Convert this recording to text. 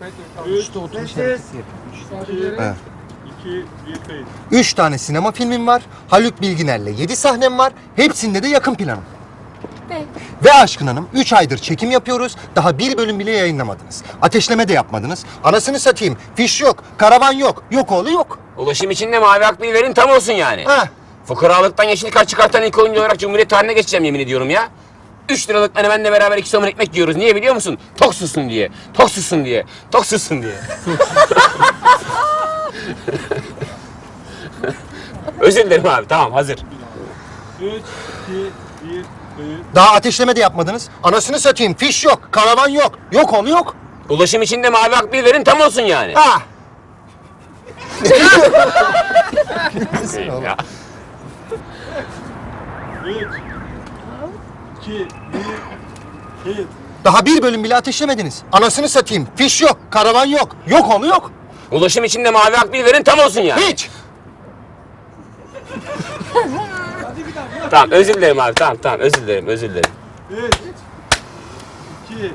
3, İşte oturuş Sessiz. hareketi yapıyor. iki, Evet. iki, bir kayıt. 3 tane sinema filmim var. Haluk Bilginer'le 7 sahnem var. Hepsinde de yakın planım. Ve Aşkın Hanım 3 aydır çekim yapıyoruz. Daha bir bölüm bile yayınlamadınız. Ateşleme de yapmadınız. Anasını satayım. Fiş yok, karavan yok, yok oğlu yok. Ulaşım için de mavi aklıyı verin tam olsun yani. Ha. Fukaralıktan yeşil kart çıkartan ilk oyuncu olarak Cumhuriyet tarihine geçeceğim yemin ediyorum ya. 3 liralık menemenle beraber iki somun ekmek yiyoruz. Niye biliyor musun? Tok sussun diye. Tok sussun diye. Tok sussun diye. Özür dilerim abi. Tamam hazır. 3, 2, 1 kayıt. Daha ateşleme de yapmadınız. Anasını satayım. Fiş yok, karavan yok, yok oğlu yok. Ulaşım için de mavi aklıyı verin tam olsun yani. Ha. Ya. 3, 2, 1 kayıt. Daha bir bölüm bile ateşlemediniz. Anasını satayım. Fiş yok, karavan yok, yok oğlu yok. Ulaşım için de mavi aklıyı verin tam olsun yani. Hiç. Tamam özür dilerim abi. Tamam tamam özür dilerim özür dilerim. 3, 2,